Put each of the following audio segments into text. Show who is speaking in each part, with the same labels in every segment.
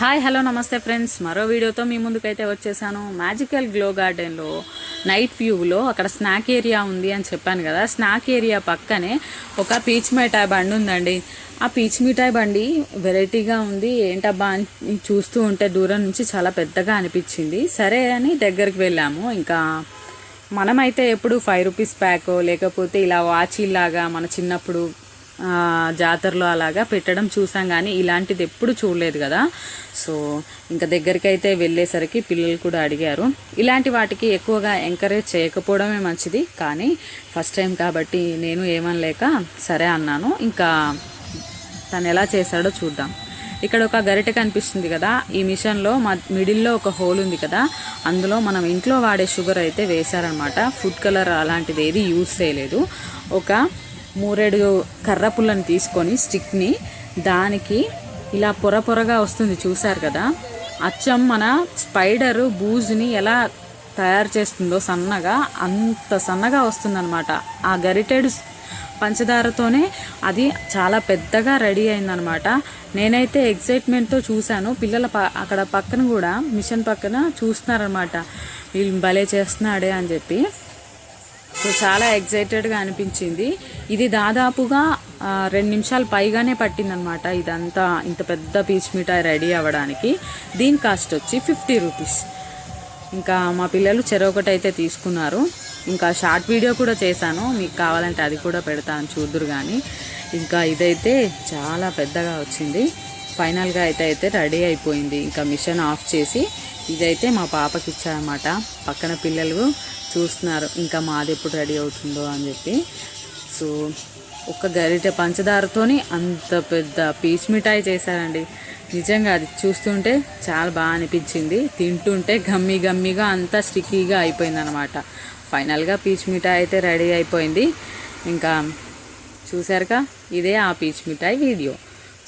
Speaker 1: Hi hello నమస్తే friends. మరో వీడియోతో మీ ముందుకైతే వచ్చేసాను. మ్యాజికల్ గ్లో గార్డెన్లో నైట్ వ్యూలో అక్కడ స్నాక్ ఏరియా ఉంది అని చెప్పాను కదా. స్నాక్ ఏరియా పక్కనే ఒక పీచ్ మిఠాయి బండి ఉందండి. ఆ పీచ్ మిఠాయి బండి వెరైటీగా ఉంది. ఏంటబ్బా అని చూస్తూ ఉంటే దూరం నుంచి చాలా పెద్దగా అనిపించింది. సరే అని దగ్గరికి వెళ్ళాము. ఇంకా మనమైతే ఎప్పుడు ఫైవ్ రూపీస్ ప్యాక్ లేకపోతే ఇలా వాచీలాగా మన చిన్నప్పుడు జాతరలో అలాగా పెట్టడం చూసాం కానీ ఇలాంటిది ఎప్పుడు చూడలేదు కదా. సో ఇంకా దగ్గరికి అయితే వెళ్ళేసరికి పిల్లలు కూడా అడిగారు. ఇలాంటి వాటికి ఎక్కువగా ఎంకరేజ్ చేయకపోవడమే మంచిది. కానీ ఫస్ట్ టైం కాబట్టి నేను ఏమనలేక సరే అన్నాను. ఇంకా తను ఎలా చేశాడో చూద్దాం. ఇక్కడ ఒక గరిటె కనిపిస్తుంది కదా. ఈ మిషన్లో మా మిడిల్లో ఒక హోల్ ఉంది కదా. అందులో మనం ఇంట్లో వాడే షుగర్ అయితే వేశారనమాట. ఫుడ్ కలర్ అలాంటిది ఏది యూజ్ చేయలేదు. ఒక మూరేడు కర్ర పుల్లని తీసుకొని స్టిక్ని దానికి ఇలా పొర పొరగా వస్తుంది చూసారు కదా? అచ్చం మన స్పైడర్ బూజుని ఎలా తయారు చేస్తుందో సన్నగా అంత సన్నగా వస్తుందన్నమాట. ఆ గరిటెడు పంచదారతోనే అది చాలా పెద్దగా రెడీ అయిందనమాట నేనైతే ఎగ్జైట్మెంట్తో చూశాను. పిల్లల ప అక్కడ పక్కన కూడా మిషన్ పక్కన చూస్తున్నారనమాట వీళ్ళు భలే చేస్తున్నాడే అని చెప్పి. సో చాలా ఎగ్జైటెడ్గా అనిపించింది. ఇది దాదాపుగా రెండు నిమిషాలు పైగానే పట్టిందనమాట ఇదంతా ఇంత పెద్ద పీచ్ మిఠాయి రెడీ అవ్వడానికి. దీని కాస్ట్ వచ్చి ఫిఫ్టీ రూపీస్. ఇంకా మా పిల్లలు చెరొకటి అయితే తీసుకున్నారు. ఇంకా షార్ట్ వీడియో కూడా చేశాను. మీకు కావాలంటే అది కూడా పెడతాను చూద్దురు కానీ ఇంకా ఇదైతే చాలా పెద్దగా వచ్చింది. ఫైనల్గా అయితే అయితే రెడీ అయిపోయింది. ఇంకా మిషన్ ఆఫ్ చేసి ఇదైతే మా పాపకి ఇచ్చారన్నమాట పక్కన పిల్లలు చూస్తున్నారు ఇంకా మాది ఎప్పుడు రెడీ అవుతుందో అని చెప్పి. సో ఒక గరిటె పంచదారతోని అంత పెద్ద పీచ్ మిఠాయి చేశారండి. నిజంగా అది చూస్తుంటే చాలా బాగా అనిపించింది. తింటుంటే గమ్మి గమ్మిగా అంతా స్టిక్కీగా అయిపోయింది అనమాట ఫైనల్గా పీచ్ మిఠాయి అయితే రెడీ అయిపోయింది. ఇంకా చూసారుగా ఇదే ఆ పీచ్ మిఠాయి వీడియో.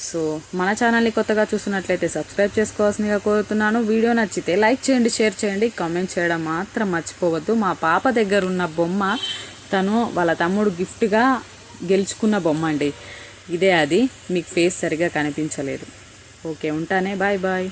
Speaker 1: సో మన ఛానల్ని కొత్తగా చూస్తున్నట్లయితే సబ్స్క్రైబ్ చేసుకోవాల్సిందిగా కోరుతున్నాను. వీడియో నచ్చితే లైక్ చేయండి షేర్ చేయండి కామెంట్ చేయడం మాత్రం మర్చిపోవద్దు. మా పాప దగ్గర ఉన్న బొమ్మ తను వాళ్ళ తమ్ముడు గిఫ్ట్గా గెలుచుకున్న బొమ్మ అండి. ఇదే అది. మీకు ఫేస్ సరిగా కనిపించలేదు. ఓకే ఉంటానే. Bye bye